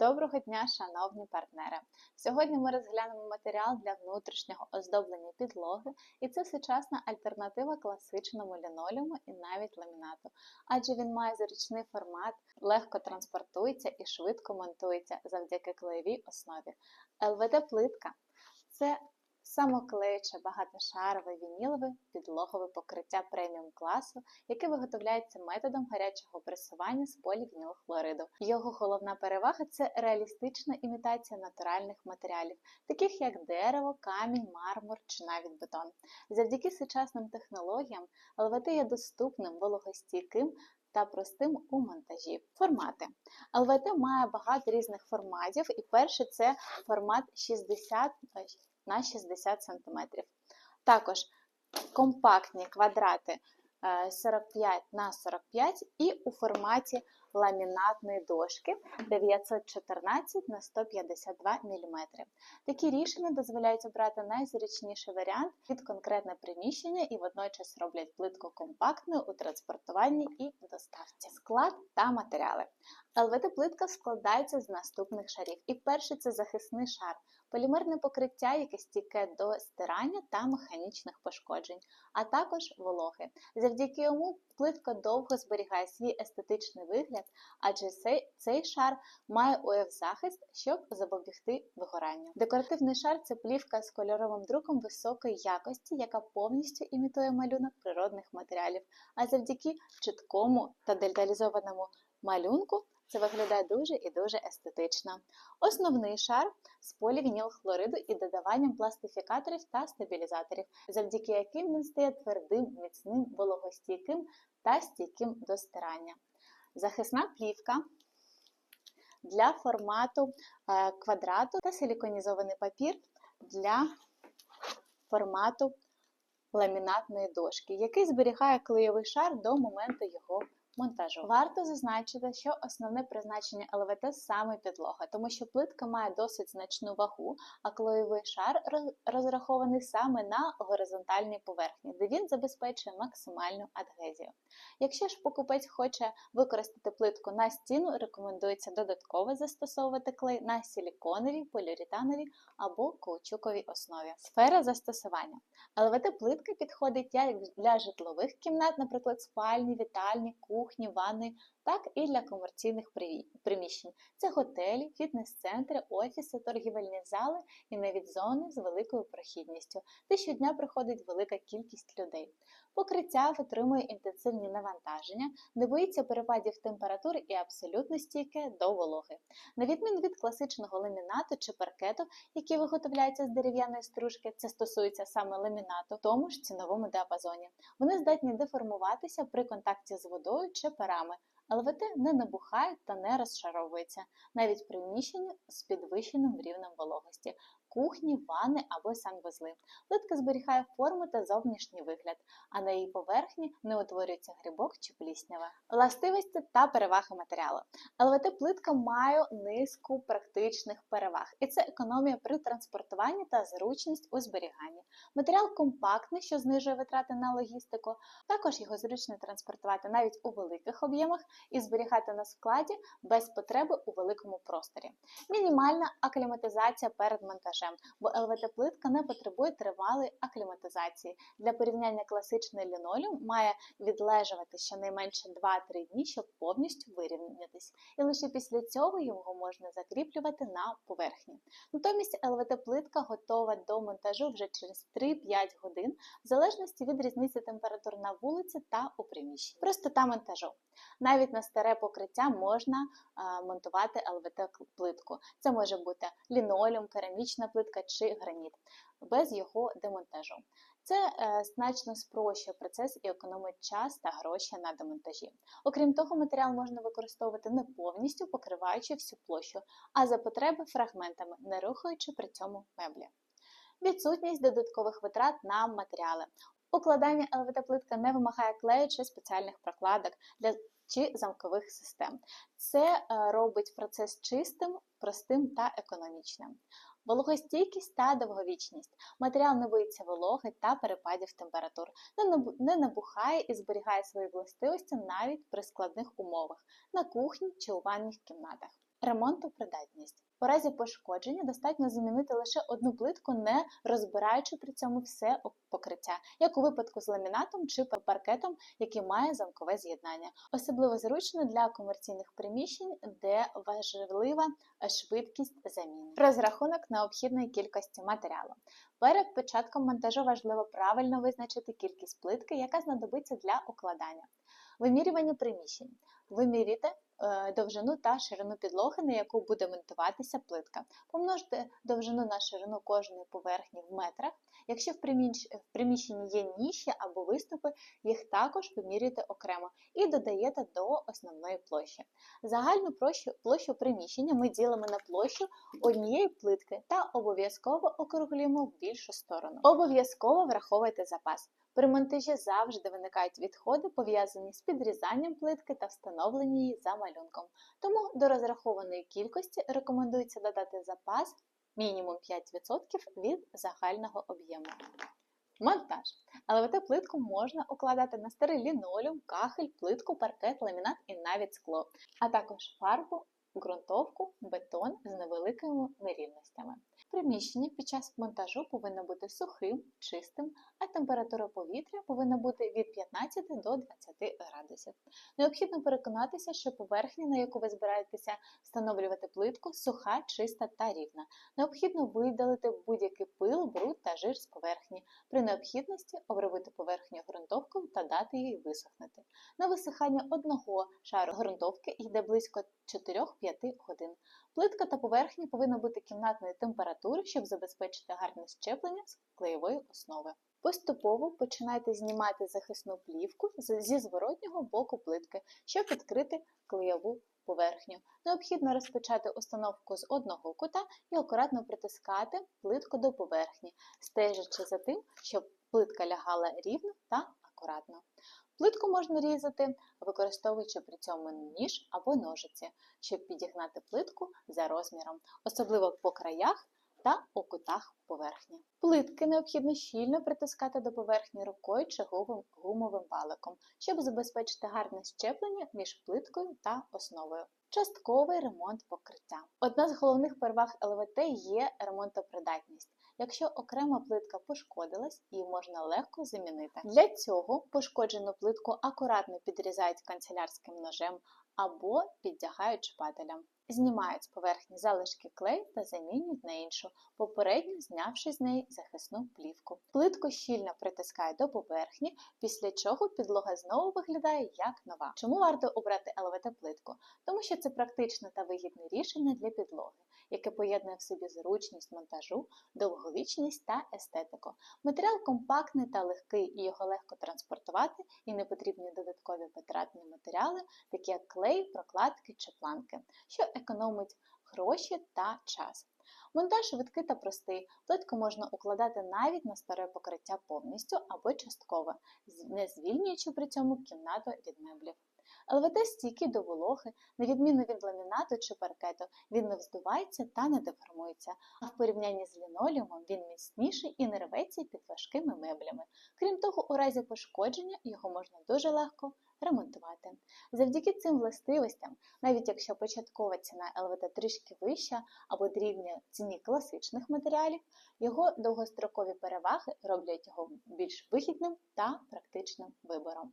Доброго дня, шановні партнери! Сьогодні ми розглянемо матеріал для внутрішнього оздоблення підлоги, і це сучасна альтернатива класичному лінолеуму і навіть ламінату, адже він має зручний формат, легко транспортується і швидко монтується завдяки клеєвій основі. ЛВД-плитка це самоклеюче багатошарове вінілове підлогове покриття преміум класу, яке виготовляється методом гарячого пресування з полівінілхлориду. Його головна перевага це реалістична імітація натуральних матеріалів, таких як дерево, камінь, мармур чи навіть бетон. Завдяки сучасним технологіям ЛВТ є доступним, вологостійким. Та простим у монтажі. Формати. ЛВТ має багато різних форматів, і перший це формат 60 на 60 см. Також компактні квадрати 45 на 45 і у форматі ламінатної дошки 914 на 152 мм. Такі рішення дозволяють обрати найзручніший варіант під конкретне приміщення і водночас роблять плитку компактною у транспортуванні і доставці. Склад та матеріали. ЛВТ-плитка складається з наступних шарів. І перший це захисний шар, полімерне покриття, яке стійке до стирання та механічних пошкоджень, а також вологи. Завдяки йому плитка довго зберігає свій естетичний вигляд, адже цей, шар має ОФ-захист, щоб запобігти вигоранню. Декоративний шар це плівка з кольоровим друком високої якості, яка повністю імітує малюнок природних матеріалів, а завдяки чіткому та деталізованому малюнку це виглядає дуже і дуже естетично. Основний шар з полівінілхлориду і додаванням пластифікаторів та стабілізаторів, завдяки яким він стає твердим, міцним, вологостійким та стійким до стирання. Захисна плівка для формату е, квадрату та силіконізований папір для формату ламінатної дошки, який зберігає клеєвий шар до моменту його монтажу. Варто зазначити, що основне призначення ЛВТ саме підлога, тому що плитка має досить значну вагу, а клеєвий шар розрахований саме на горизонтальній поверхні, де він забезпечує максимальну адгезію. Якщо ж покупець хоче використати плитку на стіну, рекомендується додатково застосовувати клей на силіконовій, поліуретановій або каучуковій основі. Сфера застосування. ЛВТ-плитка підходить як для житлових кімнат, наприклад, спальні, вітальні, кухні, кухні, ванни, так і для комерційних приміщень. Це готелі, фітнес-центри, офіси, торгівельні зали і навіть зони з великою прохідністю, де щодня приходить велика кількість людей. Покриття витримує інтенсивні навантаження, не боїться перепадів температури і абсолютно стійке до вологи. На відміну від класичного ламінату чи паркету, які виготовляються з дерев'яної стружки, це стосується саме ламінату, в тому ж ціновому діапазоні. Вони здатні деформуватися при контакті з водою чи парами. ЛВТ не набухає та не розшаровується, навіть приміщення з підвищеним рівнем вологості кухні, ванни або санвузли. Плитка зберігає форму та зовнішній вигляд, а на її поверхні не утворюється грибок чи пліснява. Властивості та переваги матеріалу. ЛВТ-плитка має низку практичних переваг, і це економія при транспортуванні та зручність у зберіганні. Матеріал компактний, що знижує витрати на логістику, також його зручно транспортувати навіть у великих об'ємах і зберігати на складі без потреби у великому просторі. Мінімальна акліматизація перед монтажем монтажем, бо ЛВТ-плитка не потребує тривалої акліматизації. Для порівняння класичний лінолеум має відлежувати щонайменше 2-3 дні, щоб повністю вирівнятись. І лише після цього його можна закріплювати на поверхні. Натомість ЛВТ-плитка готова до монтажу вже через 3-5 годин, в залежності від різниці температур на вулиці та у приміщенні. Простота монтажу. Навіть на старе покриття можна а, монтувати ЛВТ-плитку. Це може бути лінолеум, керамічна плитка чи граніт, без його демонтажу. Це е, значно спрощує процес і економить час та гроші на демонтажі. Окрім того, матеріал можна використовувати не повністю покриваючи всю площу, а за потреби фрагментами, не рухаючи при цьому меблі. Відсутність додаткових витрат на матеріали. Укладання ЛВТ-плитка не вимагає клею чи спеціальних прокладок для чи замкових систем. Це е, робить процес чистим, простим та економічним. Вологостійкість та довговічність. Матеріал не боїться вологи та перепадів температур, не набухає і зберігає свої властивості навіть при складних умовах на кухні чи у ванних кімнатах. Ремонтопридатність. У разі пошкодження достатньо замінити лише одну плитку, не розбираючи при цьому все покриття, як у випадку з ламінатом чи паркетом, який має замкове з'єднання. Особливо зручно для комерційних приміщень, де важлива швидкість заміни. Розрахунок необхідної кількості матеріалу. Перед початком монтажу важливо правильно визначити кількість плитки, яка знадобиться для укладання. Вимірювання приміщень. Вимірюйте е, довжину та ширину підлоги, на яку буде монтуватися плитка. Помножте довжину на ширину кожної поверхні в метрах. Якщо в приміщенні є ніші або виступи, їх також вимірюйте окремо і додаєте до основної площі. Загальну площу приміщення ми ділимо на площу однієї плитки та обов'язково округлюємо в більшу сторону. Обов'язково враховуйте запас. При монтажі завжди виникають відходи, пов'язані з підрізанням плитки та встановленням її за малюнком. Тому до розрахованої кількості рекомендується додати запас мінімум 5% від загального об'єму. Монтаж. ЛВТ плитку можна укладати на старий лінолеум, кахель, плитку, паркет, ламінат і навіть скло, а також фарбу, ґрунтовку, бетон з невеликими нерівностями. Приміщення під час монтажу повинно бути сухим, чистим, а температура повітря повинна бути від 15 до 20 градусів. Необхідно переконатися, що поверхня, на яку ви збираєтеся встановлювати плитку, суха, чиста та рівна. Необхідно видалити будь-який пил, бруд та жир з поверхні. При необхідності обробити поверхню ґрунтовкою та дати їй висохнути. На висихання одного шару ґрунтовки йде близько 4-5 годин. Плитка та поверхня повинна бути кімнатної температури, щоб забезпечити гарне щеплення з клеєвої основи. Поступово починайте знімати захисну плівку зі зворотнього боку плитки, щоб відкрити клеєву поверхню. Необхідно розпочати установку з одного кута і акуратно притискати плитку до поверхні, стежачи за тим, щоб плитка лягала рівно та акуратно. Плитку можна різати, використовуючи при цьому ніж або ножиці, щоб підігнати плитку за розміром, особливо по краях та у кутах поверхні. Плитки необхідно щільно притискати до поверхні рукою чи гумовим валиком, щоб забезпечити гарне щеплення між плиткою та основою. Частковий ремонт покриття. Одна з головних переваг ЛВТ є ремонтопридатність. Якщо окрема плитка пошкодилась, її можна легко замінити. Для цього пошкоджену плитку акуратно підрізають канцелярським ножем або піддягають шпателям. Знімають з поверхні залишки клей та замінюють на іншу, попередньо знявши з неї захисну плівку. Плитку щільно притискають до поверхні, після чого підлога знову виглядає як нова. Чому варто обрати ЛВТ-плитку? Тому що це практичне та вигідне рішення для підлоги яке поєднує в собі зручність монтажу, довговічність та естетику. Матеріал компактний та легкий, і його легко транспортувати, і не потрібні додаткові витратні матеріали, такі як клей, прокладки чи планки, що економить гроші та час. Монтаж швидкий та простий. Плитку можна укладати навіть на старе покриття повністю або частково, не звільнюючи при цьому кімнату від меблів. ЛВТ стійкий до вологи, на відміну від ламінату чи паркету, він не вздувається та не деформується, а в порівнянні з лінолеумом він міцніший і не рветься під важкими меблями. Крім того, у разі пошкодження його можна дуже легко ремонтувати. Завдяки цим властивостям, навіть якщо початкова ціна ЛВТ трішки вища або дрівня ціні класичних матеріалів, його довгострокові переваги роблять його більш вигідним та практичним вибором.